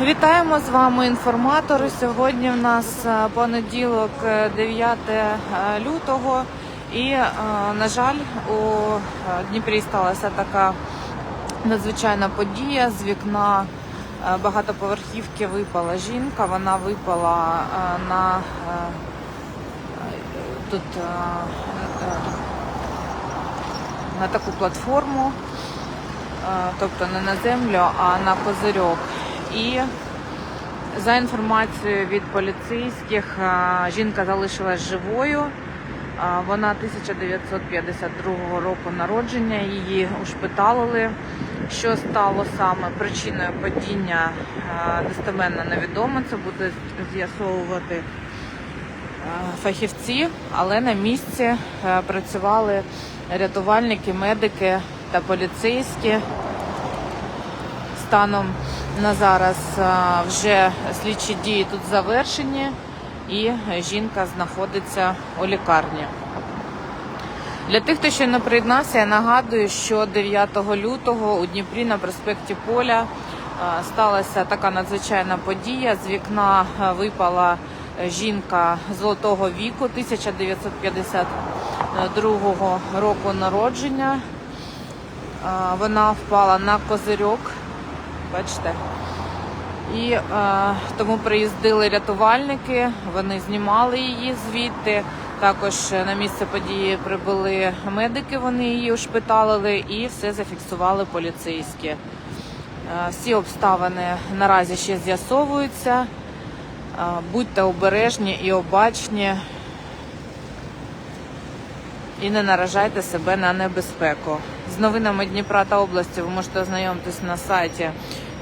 Вітаємо з вами інформатори. Сьогодні в нас е, понеділок, е, 9 е, лютого, і, е, на жаль, у е, Дніпрі сталася така надзвичайна подія. З вікна е, багатоповерхівки випала жінка. Вона випала е, на е, тут е, е, на таку платформу, е, тобто не на землю, а на козирьок. І за інформацією від поліцейських, жінка залишилась живою. Вона 1952 року народження, її ушпиталили. Що стало саме причиною падіння, достеменно невідомо. Це буде з'ясовувати фахівці, але на місці працювали рятувальники, медики та поліцейські. Станом на зараз е, вже слідчі дії тут завершені, і жінка знаходиться у лікарні. Для тих, хто ще не приєднався, я нагадую, що 9 лютого у Дніпрі на проспекті Поля е, сталася така надзвичайна подія. З вікна е, випала жінка золотого віку 1952 року народження. Вона впала на козирьок, бачите. І е, тому приїздили рятувальники, вони знімали її звідти. Також на місце події прибули медики, вони її ушпиталили і все зафіксували поліцейські. Е, всі обставини наразі ще з'ясовуються. Е, будьте обережні і обачні і не наражайте себе на небезпеку. З новинами Дніпра та області ви можете ознайомитись на сайті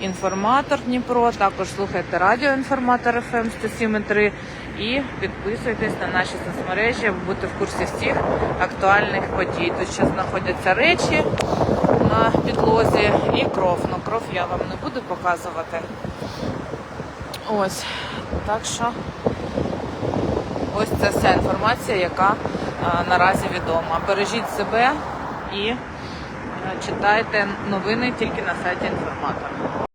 Інформатор Дніпро. Також слухайте радіо Інформатор ФМ 107.3 і підписуйтесь на наші соцмережі, аби бути в курсі всіх актуальних подій. Тут ще знаходяться речі на підлозі і кров. Ну кров я вам не буду показувати. Ось так що. Ось це вся інформація, яка наразі відома. Бережіть себе і е, читайте новини тільки на сайті інформатора.